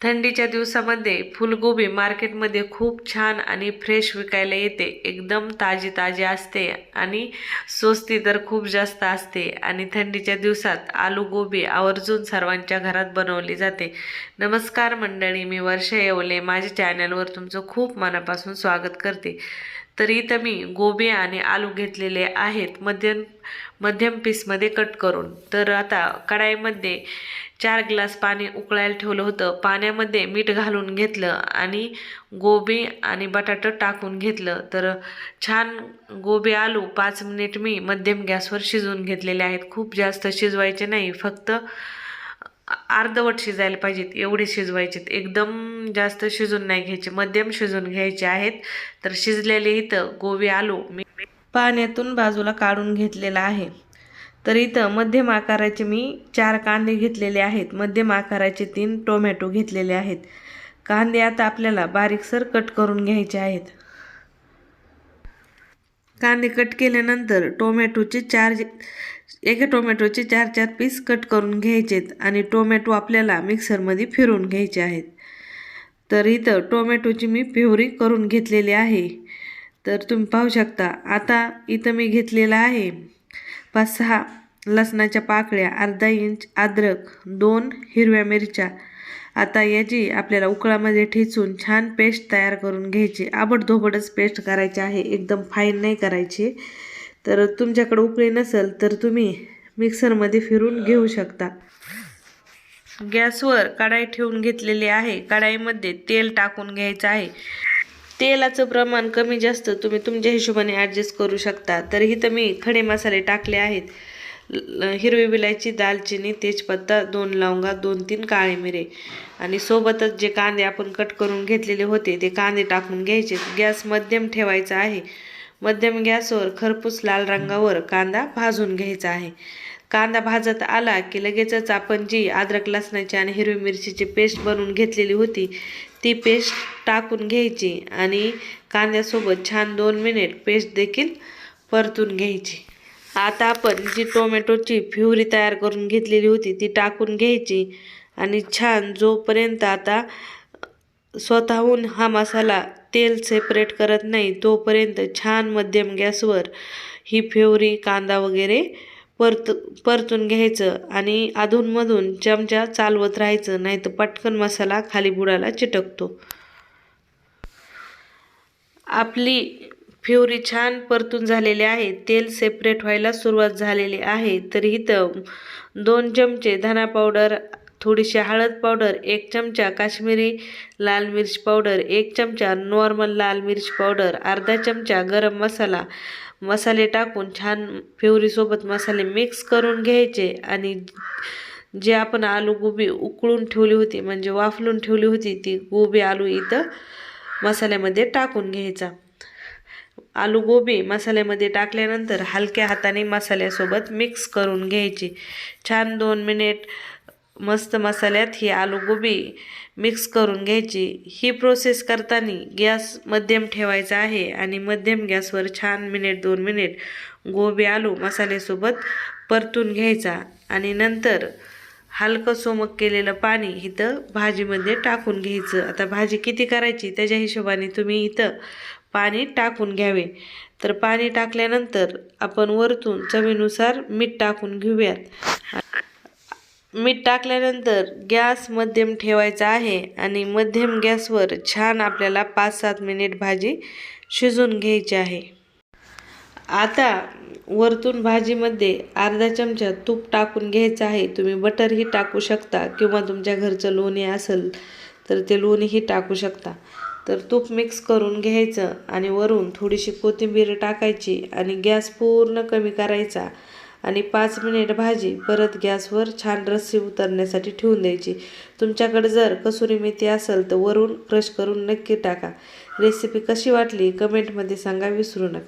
थंडीच्या दिवसामध्ये फुलगोबी मार्केटमध्ये खूप छान आणि फ्रेश विकायला येते. एकदम ताजी ताजी असते आणि स्वस्ती तर खूप जास्त असते आणि थंडीच्या दिवसात आलू गोबी आवर्जून सर्वांच्या घरात बनवली जाते. नमस्कार मंडळी मी वर्षा येवले. माझ्या चॅनलवर तुमचं खूप मनापासून स्वागत करते. तर इथं मी गोबी आणि आलू घेतलेले आहेत मध्यम मध्यम पीसमध्ये कट करून. तर आता कढाईमध्ये चार ग्लास पाणी उकळायला ठेवलं होतं. पाण्यामध्ये मीठ घालून घेतलं आणि गोबी आणि बटाटं टाकून घेतलं. तर छान गोबी आलू पाच मिनिट मी मध्यम गॅसवर शिजवून घेतलेले आहेत. खूप जास्त शिजवायचे नाही फक्त अर्धवट शिजायला पाहिजेत एवढे शिजवायचेत. एकदम जास्त शिजून नाही घ्यायचे मध्यम शिजून घ्यायचे आहेत. तर शिजलेले इथं गोबी आलू मी पाण्यातून बाजूला काढून घेतलेला आहे. तर इथं मध्यम आकाराचे मी चार कांदे घेतलेले आहेत. मध्यम आकाराचे तीन टोमॅटो घेतलेले आहेत. कांदे आता आपल्याला बारीकसर कट करून घ्यायचे आहेत. कांदे कट केल्यानंतर टोमॅटोचे चार एका टोमॅटोचे चार चार पीस कट करून घ्यायचेत आणि टोमॅटो आपल्याला मिक्सरमध्ये फिरवून घ्यायचे आहेत. तर इथं टोमॅटोची मी प्युरी करून घेतलेली आहे. तर तुम्ही पाहू शकता आता इथं मी घेतलेलं आहे पाच सहा लसणाच्या पाकळ्या अर्धा इंच अद्रक दोन हिरव्या मिरच्या आता याची आपल्याला उकळामध्ये ठेचून छान पेस्ट तयार करून घ्यायची. आबडधोबडच पेस्ट करायची आहे. एकदम फाईन नाही करायची. तर तुमच्याकडे उकळी नसेल तर तुम्ही मिक्सरमध्ये फिरून घेऊ शकता. गॅसवर कढाई ठेवून घेतलेली आहे. कढाईमध्ये तेल टाकून घ्यायचं आहे. तेलाचं प्रमाण कमी जास्त तुम्ही तुमच्या हिशोबाने ॲडजस्ट करू शकता. तर इथं मी खडे मसाले टाकले आहेत. हिरवी विलायची दालचिनी तेजपत्ता दोन लवंगा दोन तीन काळे मिरे. आणि सोबतच जे कांदे आपण कट करून घेतलेले होते ते कांदे टाकून घ्यायचे. गॅस मध्यम ठेवायचा आहे. मध्यम गॅसवर खरपूस लाल रंगावर कांदा भाजून घ्यायचा आहे. कांदा भाजत आला की लगेचच आपण जी अद्रक लसणाची आणि हिरवी मिरचीची पेस्ट बनवून घेतलेली होती ती पेस्ट टाकून घ्यायची आणि कांद्यासोबत छान दोन मिनिट पेस्ट देखील परतून घ्यायची. आता आपण जी टोमॅटोची फ्युरी तयार करून घेतलेली होती ती टाकून घ्यायची. आणि छान जोपर्यंत आता स्वतःहून हा मसाला तेल सेपरेट करत नाही तोपर्यंत छान मध्यम गॅसवर ही फ्युरी कांदा वगैरे परत परतून घ्यायचं आणि अधूनमधून चमचा चालवत राहायचं नाही तर पटकन मसाला खाली बुडाला चिटकतो. आपली फ्युरी छान परतून झालेली आहे. तेल सेपरेट व्हायला सुरुवात झालेली आहे. तर इथं दोन चमचे धना पावडर थोडीशी हळद पावडर एक चमचा काश्मीरी लाल मिर्च पावडर एक चमचा नॉर्मल लाल मिर्च पावडर अर्धा चमचा गरम मसाला. मसाले टाकून छान फ्युरीसोबत मसाले मिक्स करून घ्यायचे आणि जे आपण आलू गोबी उकळून ठेवली होती म्हणजे वाफलून ठेवली होती ती गोबी आलू इथं मसाल्यामध्ये टाकून घ्यायचा. आलू गोबी मसाल्यामध्ये टाकल्यानंतर हलक्या हाताने मसाल्यासोबत मिक्स करून घ्यायची. छान दोन मिनिट मस्त मसाल्यात ही आलू गोबी मिक्स करून घ्यायची. ही प्रोसेस करताना गॅस मध्यम ठेवायचा आहे आणि मध्यम गॅसवर छान मिनिट दोन मिनिट गोबी आलू मसाल्यासोबत परतून घ्यायचा आणि नंतर हलकं सोमक केलेलं पाणी इथं भाजीमध्ये टाकून घ्यायचं. आता भाजी किती करायची? त्याच्या हिशोबाने तुम्ही इथं पाणी टाकून घ्यावे. तर पाणी टाकल्यानंतर आपण वरतून चवीनुसार मीठ टाकून घेऊयात. मीठ टाकल्यानंतर गॅस मध्यम ठेवायचा आहे आणि मध्यम गॅसवर छान आपल्याला पाच सात मिनिट भाजी शिजून घ्यायची आहे. आता वरतून भाजीमध्ये अर्धा चमचा तूप टाकून घ्यायचं आहे. तुम्ही बटरही टाकू शकता किंवा तुमच्या घरचं लोणी असेल तर ते लोणीही टाकू शकता. तर तूप मिक्स करून घ्यायचं आणि वरून थोडीशी कोथिंबीर टाकायची आणि गॅस पूर्ण कमी करायचा. आणि पाच मिनिट भाजी परत गॅसवर छान रस्सी उतरण्यासाठी ठेवून द्यायची. तुमच्याकडे जर कसुरी मेथी असेल तर वरून क्रश करून नक्की टाका. रेसिपी कशी वाटली? कमेंटमध्ये सांगा विसरू नका.